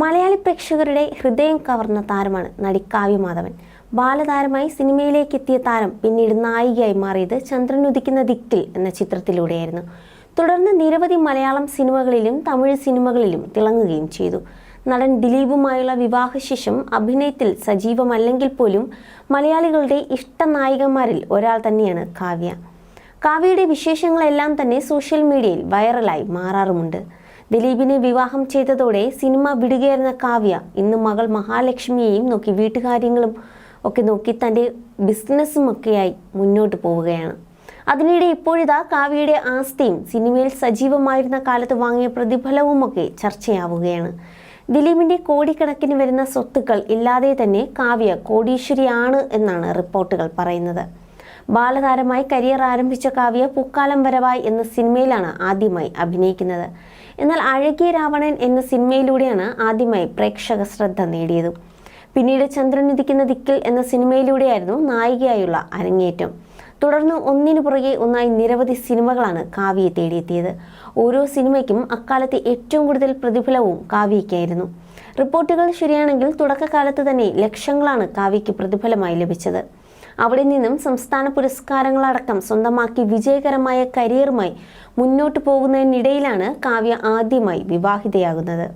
മലയാളി പ്രേക്ഷകരുടെ ഹൃദയം കവർന്ന താരമാണ് നടി കാവ്യമാധവൻ ബാലതാരമായി സിനിമയിലേക്ക് എത്തിയ താരം പിന്നീട് നായികയായി മാറിയത് ചന്ദ്രൻ ഉദിക്കുന്ന ദിക്കിൽ എന്ന ചിത്രത്തിലൂടെയായിരുന്നു. തുടർന്ന് നിരവധി മലയാളം സിനിമകളിലും തമിഴ് സിനിമകളിലും തിളങ്ങുകയും ചെയ്തു. നടൻ ദിലീപുമായുള്ള വിവാഹശേഷം അഭിനയത്തിൽ സജീവമല്ലെങ്കിൽ പോലും മലയാളികളുടെ ഇഷ്ട നായികമാരിൽ ഒരാൾ തന്നെയാണ് കാവ്യ. കാവ്യയുടെ വിശേഷങ്ങളെല്ലാം തന്നെ സോഷ്യൽ മീഡിയയിൽ വൈറലായി മാറാറുമുണ്ട്. ദിലീപിനെ വിവാഹം ചെയ്തതോടെ സിനിമ വിടുകയായിരുന്ന കാവ്യ ഇന്ന് മകൾ മഹാലക്ഷ്മിയെയും നോക്കി വീട്ടുകാര്യങ്ങളും ഒക്കെ നോക്കി തന്റെ ബിസിനസ്സും ഒക്കെയായി മുന്നോട്ട് പോവുകയാണ്. അതിനിടെ ഇപ്പോഴിതാ കാവ്യയുടെ ആസ്തിയും സിനിമയിൽ സജീവമായിരുന്ന കാലത്ത് വാങ്ങിയ പ്രതിഫലവുമൊക്കെ ചർച്ചയാവുകയാണ്. ദിലീപിന്റെ കോടിക്കണക്കിന് വരുന്ന സ്വത്തുക്കൾ ഇല്ലാതെ തന്നെ കാവ്യ കോടീശ്വരിയാണ് എന്നാണ് റിപ്പോർട്ടുകൾ പറയുന്നത്. ബാലതാരമായി കരിയർ ആരംഭിച്ച കാവ്യ പൂക്കാലം വരവായി എന്ന സിനിമയിലാണ് ആദ്യമായി അഭിനയിക്കുന്നത്. എന്നാൽ അഴകിയ രാവണൻ എന്ന സിനിമയിലൂടെയാണ് ആദ്യമായി പ്രേക്ഷക ശ്രദ്ധ നേടിയത്. പിന്നീട് ചന്ദ്രനുദിക്കുന്ന ദിക്കിൽ എന്ന സിനിമയിലൂടെയായിരുന്നു നായികയായുള്ള അരങ്ങേറ്റം. തുടർന്ന് ഒന്നിനു പുറകെ ഒന്നായി നിരവധി സിനിമകളാണ് കാവ്യയെ തേടിയെത്തിയത്. ഓരോ സിനിമയ്ക്കും അക്കാലത്തെ ഏറ്റവും കൂടുതൽ പ്രതിഫലവും കാവ്യയ്ക്കായിരുന്നു. റിപ്പോർട്ടുകൾ ശരിയാണെങ്കിൽ തുടക്കകാലത്ത് തന്നെ ലക്ഷങ്ങളാണ് കാവ്യയ്ക്ക് പ്രതിഫലമായി ലഭിച്ചത്. അവിടെ നിന്നും സംസ്ഥാന പുരസ്കാരങ്ങളടക്കം സ്വന്തമാക്കി വിജയകരമായ കരിയറുമായി മുന്നോട്ട് പോകുന്നതിനിടയിലാണ് കാവ്യ ആദ്യമായി വിവാഹിതയാകുന്നത്.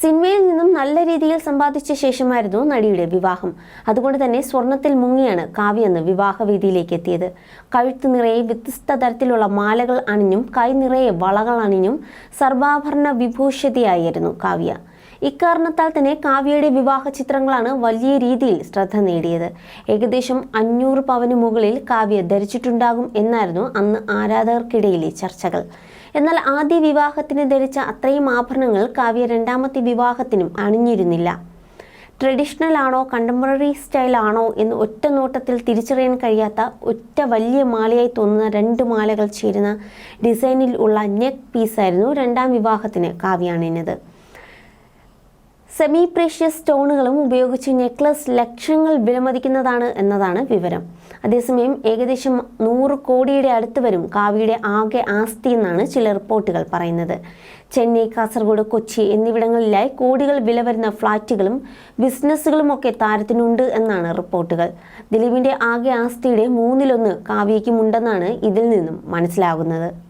സിനിമയിൽ നിന്നും നല്ല രീതിയിൽ സമ്പാദിച്ച ശേഷമായിരുന്നു നടിയുടെ വിവാഹം. അതുകൊണ്ട് തന്നെ സ്വർണത്തിൽ മുങ്ങിയാണ് കാവ്യ എന്ന് വിവാഹവേദിയിലേക്ക് എത്തിയത്. കഴുത്ത് നിറയെ വ്യത്യസ്ത തരത്തിലുള്ള മാലകൾ അണിഞ്ഞും കൈ നിറയെ വളകൾ അണിഞ്ഞും സർവാഭരണ വിഭൂഷിതയായിരുന്നു കാവ്യ. ഇക്കാരണത്താൽ തന്നെ കാവ്യയുടെ വിവാഹ ചിത്രങ്ങളാണ് വലിയ രീതിയിൽ ശ്രദ്ധ നേടിയത്. ഏകദേശം അഞ്ഞൂറ് പവന് മുകളിൽ കാവ്യ ധരിച്ചിട്ടുണ്ടാകും എന്നായിരുന്നു അന്ന് ആരാധകർക്കിടയിലെ ചർച്ചകൾ. എന്നാൽ ആദ്യ വിവാഹത്തിന് ധരിച്ച അത്രയും ആഭരണങ്ങൾ കാവ്യ രണ്ടാമത്തെ വിവാഹത്തിനും അണിഞ്ഞിരുന്നില്ല. ട്രഡീഷണൽ ആണോ കണ്ടംപററി സ്റ്റൈൽ ആണോ എന്ന് ഒറ്റ നോട്ടത്തിൽ തിരിച്ചറിയാൻ കഴിയാത്ത ഒറ്റ വലിയ മാലയായി തോന്നുന്ന രണ്ട് മാലകൾ ചേരുന്ന ഡിസൈനിൽ ഉള്ള നെക്ക് പീസായിരുന്നു രണ്ടാം വിവാഹത്തിന് കാവ്യ അണിഞ്ഞത്. സെമി പ്രേഷ്യസ് സ്റ്റോണുകളും ഉപയോഗിച്ച് നെക്ലസ് ലക്ഷങ്ങൾ വിലമതിക്കുന്നതാണ് എന്നതാണ് വിവരം. അതേസമയം ഏകദേശം നൂറ് കോടിയുടെ അടുത്ത് വരും കാവിയുടെ ആകെ ആസ്തി എന്നാണ് ചില റിപ്പോർട്ടുകൾ പറയുന്നത്. ചെന്നൈ കാസർഗോഡ് കൊച്ചി എന്നിവിടങ്ങളിലായി കോടികൾ വില വരുന്ന ഫ്ളാറ്റുകളും ബിസിനസ്സുകളുമൊക്കെ താരത്തിനുണ്ട് എന്നാണ് റിപ്പോർട്ടുകൾ. ദിലീപിന്റെ ആകെ ആസ്തിയുടെ മൂന്നിലൊന്ന് കാവ്യയ്ക്കുമുണ്ടെന്നാണ് ഇതിൽ നിന്നും മനസ്സിലാകുന്നത്.